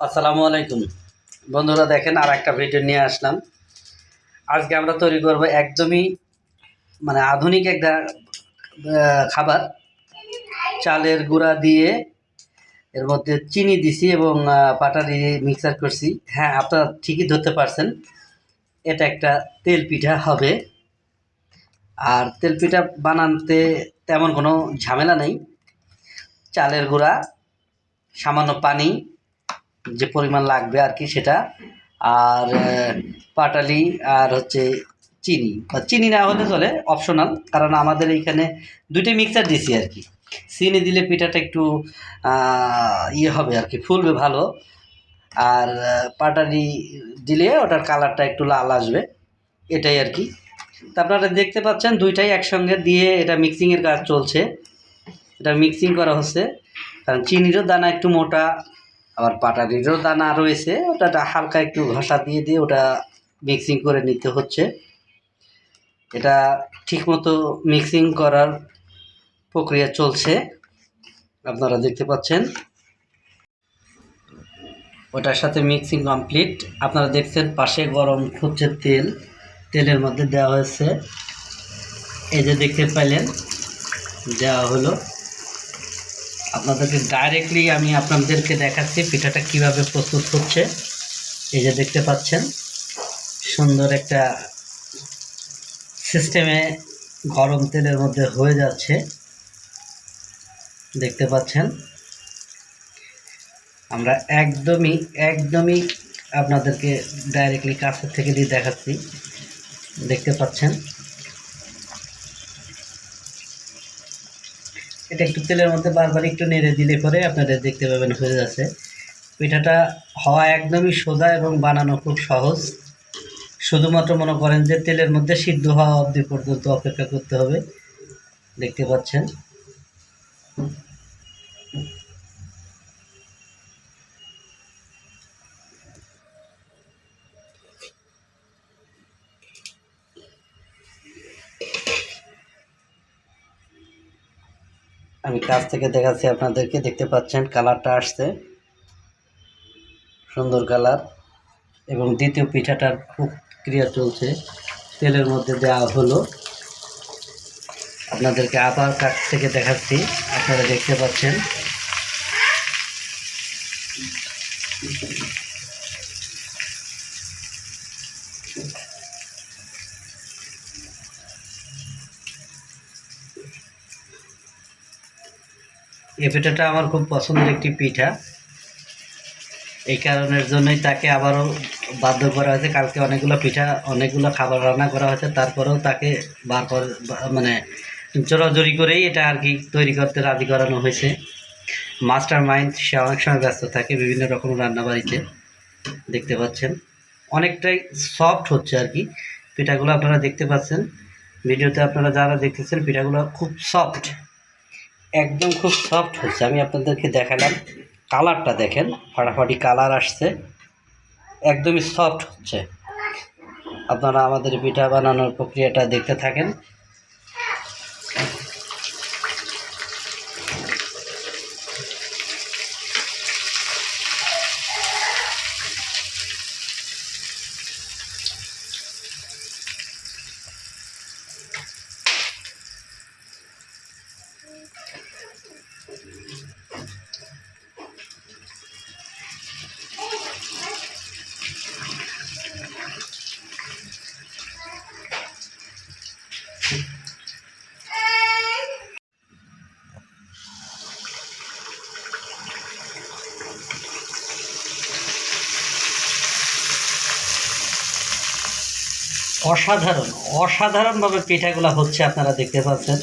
আসসালামু আলাইকুম। বন্ধুরা দেখেন আর একটা ভিডিও নিয়ে আসলাম। আজকে আমরা তৈরি করব একদমই মানে আধুনিক একটা খাবার। চালের গুঁড়া দিয়ে এর মধ্যে চিনি দিছি এবং আহ, পাটালি মিক্সার করছি। হ্যাঁ আপনারা ঠিকই ধরতে পারছেন। এটা একটা তেল পিঠা হবে। আর তেল পিঠা বানাতে তেমন কোনো ঝামেলা নেই। চালের গুঁড়া সামান্য পানি যে পরিমাণ লাগবে আর কি সেটা। আর পাটালি আর হচ্ছে চিনি। বা চিনি না হলে চলে অপশনাল কারণ আমাদের এইখানে দুইটাই মিক্সার দিছি আর কি চিনি দিলে পিঠাটা একটু ইয়ে হবে আর কি ফুলবে ভালো। আর পাটালি দিলে ওটার কালারটা একটু লাল আসবে। এটাই আর কি তা আপনারা দেখতে পাচ্ছেন, দুইটাই একসঙ্গে দিয়ে এটা মিক্সিংয়ের কাজ চলছে। এটা মিক্সিং করা হচ্ছে। কারণ চিনিরও দানা একটু মোটা। আবার পাটালিরও দানা রয়েছে ওটা হালকা একটু ঘষা দিয়ে দিয়ে ওটা মিক্সিং করে নিতে হচ্ছে। এটা ঠিকমতো মিক্সিং করার প্রক্রিয়া চলছে, আপনারা দেখতে পাচ্ছেন। ওটার সাথে মিক্সিং কমপ্লিট আপনারা দেখছেন পাশে গরম হচ্ছে তেল, তেলের মধ্যে দেওয়া হয়েছে। এই যে দেখতে পাইলেন, দেওয়া হলো। আপনাদেরকে ডাইরেক্টলি আমি আপনাদেরকে দেখাচ্ছি পিঠাটা কীভাবে প্রস্তুত হচ্ছে। এই যে দেখতে পাচ্ছেন, সুন্দর একটা সিস্টেমে গরম তেলের মধ্যে হয়ে যাচ্ছে। দেখতে পাচ্ছেন, আমরা একদমই একদমই আপনাদেরকে ডাইরেক্টলি কাছের থেকে দিয়ে দেখাচ্ছি। দেখতে পাচ্ছেন এটা একটু তেলের মধ্যে বারবার একটু নেড়ে দিলে পরে আপনাদের দেখতে পাবেন হয়ে যাচ্ছে। পিঠাটা হওয়া একদমই সোজা এবং বানানো খুব সহজ। শুধুমাত্র মনে করেন যে তেলের মধ্যে সিদ্ধ হওয়া অবধি পর্যন্ত অপেক্ষা করতে হবে। দেখতে পাচ্ছেন? আমি কাছ থেকে দেখাচ্ছি, আপনাদেরকে দেখতে পাচ্ছেন, কালারটা আসছে। সুন্দর কালার। এবং দ্বিতীয় পিঠাটার প্রক্রিয়া চলছে। তেলের মধ্যে দেওয়া হলো। আপনাদেরকে আবার কাছ থেকে দেখাচ্ছি, আপনারা দেখতে পাচ্ছেন। এই পিঠাটা আমার খুব পছন্দের একটি পিঠা। এই কারণের জন্যই তাকে আবারও বাধ্য করা হয়েছে। কালকে অনেকগুলো পিঠা, অনেকগুলো খাবার রান্না করা হয়েছে। তারপরেও তাকে বার কর বা- মানে জোরাজোরি করেই এটা আর কি তৈরি করতে রাজি করানো হয়েছে। মাস্টার মাইন্ড সে অনেক সময় ব্যস্ত থাকে বিভিন্ন রকম রান্নাবাড়িতে। দেখতে পাচ্ছেন, অনেকটাই সফট হচ্ছে আর কি। পিঠাগুলো আপনারা দেখতে পাচ্ছেন। ভিডিওতে আপনারা যারা দেখতেছেন, পিঠাগুলো খুব সফট একদম খুব সফট হচ্ছে। আমি আপনাদেরকে দেখালাম কালারটা দেখেন, ফাটাফাটি কালার আসছে, একদমই সফট হচ্ছে। আপনারা আমাদের পিঠা বানানোর প্রক্রিয়াটা দেখতে থাকেন। অসাধারণ, অসাধারণভাবে পিঠাগুলো হচ্ছে আপনারা দেখতে পাচ্ছেন।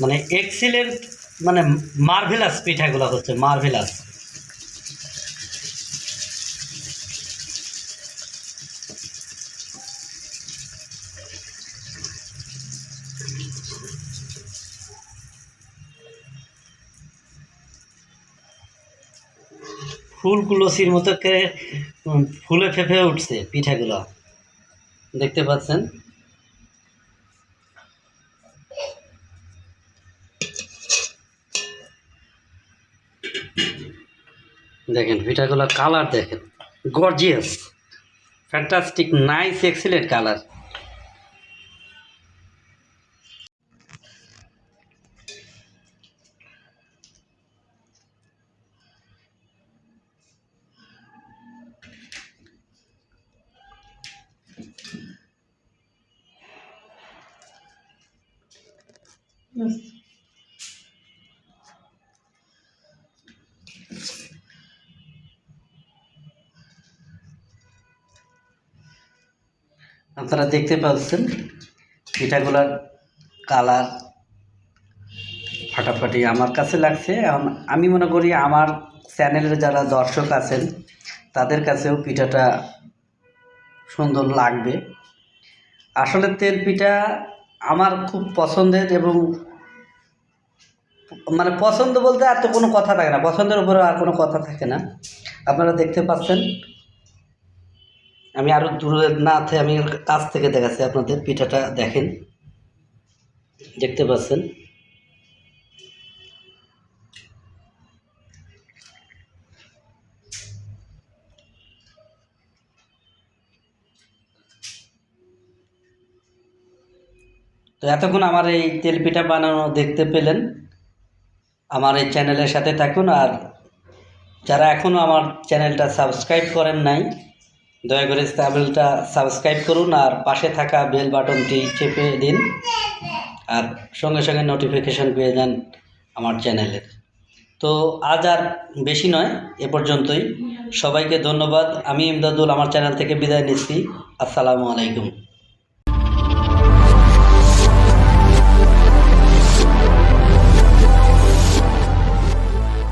মানে এক্সিলেন্ট মানে মার্ভেলাস পিঠাগুলো হচ্ছে মার্ভেলাস ফুলগুলোসির মতো করে ফুলে ফেঁপে উঠছে পিঠাগুলো। দেখতে পাচ্ছেন। দেখেন পিঠাগুলোর কালার দেখেন। Gorgeous fantastic nice excellent colour আপনারা দেখতে পাচ্ছেন পিঠাগুলার কালার ফাটাফাটি আমার কাছে লাগছে। আম- মনে করি আমার চ্যানেলের যারা দর্শক আছেন, তাদের কাছেও পিঠাটা সুন্দর লাগবে। আসলে তেল পিঠা আমার খুব পছন্দের এবং মানে পছন্দ বলতে আর তো কোনো কথা থাকে না। পছন্দের উপরে আর কোনো কথা থাকে না। আপনারা দেখতে পাচ্ছেন। আমি আরও দূরে না আমি কাছ থেকে দেখাচ্ছি, আপনাদের পিঠাটা দেখেন। দেখতে পাচ্ছেন। তো এতক্ষণ আমার এই তেল পিঠা বানানো দেখতে পেলেন। আমার এই চ্যানেলের সাথে থাকুন আর যারা এখনও আমার চ্যানেলটা সাবস্ক্রাইব করেন নাই, দয়া করে চ্যানেলটা সাবস্ক্রাইব করুন আর পাশে থাকা বেল বাটনটি চেপে দিন আর সঙ্গে সঙ্গে নোটিফিকেশন পেয়ে যান আমার চ্যানেলের। তো আজ আর বেশি নয়, এ পর্যন্তই। সবাইকে ধন্যবাদ। আমি ইমদাদুল, আমার চ্যানেল থেকে বিদায় নিচ্ছি। আসসালামু আলাইকুম।